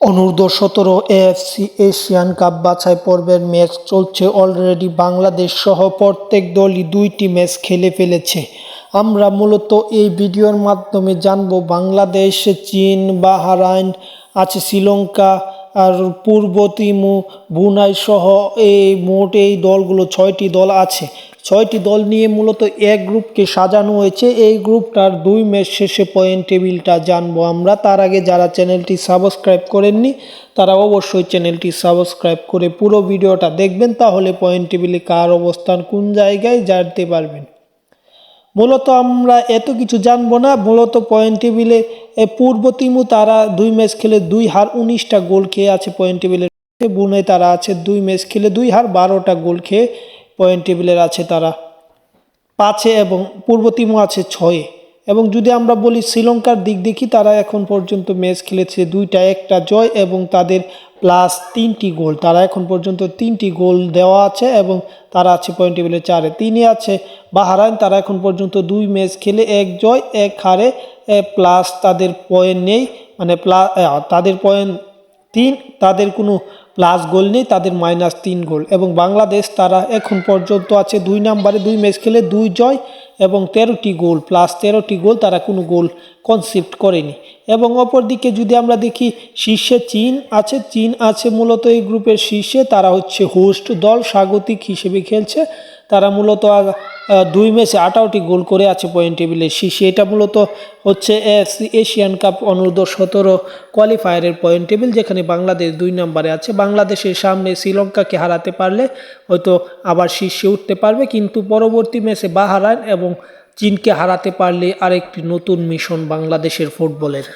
অনূর্ধ্ব সতেরো AFC Asian cup বাছাই পর্বের ম্যাচ চলছে অলরেডি বাংলাদেশ সহ প্রত্যেক দলই দুইটি ম্যাচ খেলে ফেলেছে। আমরা মূলত এই ভিডিওর মাধ্যমে জানব বাংলাদেশ, চীন, বাহারাইন, আছে শ্রীলঙ্কা আর পূর্ব তিমু, বুনাই সহ এই মোট এই দলগুলো ছয়টি দল আছে। ছয়টি দল নিয়ে মূলত এক গ্রুপকে সাজানো হয়েছে। এই গ্রুপটার দুই ম্যাচ শেষে পয়েন্ট টেবিলটা জানব আমরা। তার আগে যারা চ্যানেলটি সাবস্ক্রাইব করেননি, তারা অবশ্যই চ্যানেলটি সাবস্ক্রাইব করে পুরো ভিডিওটা দেখবেন। তাহলে পয়েন্ট টেবিলে কার অবস্থান, কোন জায়গায় জানতে পারবেন। মূলত আমরা এত কিছু জানব না। মূলত পয়েন্ট টেবিলে পূর্ব তিমু তারা দুই ম্যাচ খেলে দুই হার উনিশটা গোল খেয়ে আছে পয়েন্ট টেবিলে। বুনে তারা আছে দুই ম্যাচ খেলে দুই হার বারোটা গোল খেয়ে পয়েন্ট টেবিলের আছে তারা। পাঁচে এবং পূর্ব তিমু আছে ছয়ে। এবং যদি আমরা বলি শ্রীলঙ্কার দিক দেখি, তারা এখন পর্যন্ত ম্যাচ খেলেছে দুইটা, একটা জয় এবং তাদের প্লাস তিনটি গোল। তারা এখন পর্যন্ত তিনটি গোল দেওয়া আছে এবং তারা আছে পয়েন্ট টেবিলে চারে। তিনে আছে বাহারাইন, তারা এখন পর্যন্ত দুই ম্যাচ খেলে, এক জয়, এক হারে প্লাস তাদের পয়েন্ট নেই। মানে প্লাস তাদের পয়েন্ট তিন, তাদের কোনো প্লাস গোল নেই, তাদের মাইনাস তিন গোল। এবং বাংলাদেশ তারা এখন পর্যন্ত আছে দুই নাম্বারে, দুই ম্যাচ খেলে দুই জয় এবং তেরোটি গোল, প্লাস তেরোটি গোল তারা কোনো গোল কনসেপ্ট করেনি। এবং অপরদিকে যদি আমরা দেখি, শীর্ষে চীন আছে চীন আছে মূলত এই গ্রুপের শীর্ষে, তারা হচ্ছে হোস্ট দল, স্বাগতিক হিসেবে খেলছে। তারা মূলত দুই ম্যাচে আঠারোটি গোল করে আছে পয়েন্ট টেবিলের শীর্ষে এটা মূলত হচ্ছে এশিয়ান কাপ অনূর্ধ্ব সতেরো কোয়ালিফায়ারের পয়েন্ট টেবিল যেখানে বাংলাদেশ দুই নম্বরে আছে। বাংলাদেশের সামনে শ্রীলঙ্কাকে হারাতে পারলে হয়তো আবার শীর্ষে উঠতে পারবে, কিন্তু পরবর্তী ম্যাচে বাহারান এবং চীনকে হারাতে পারলে আরেকটি নতুন মিশন বাংলাদেশের ফুটবলের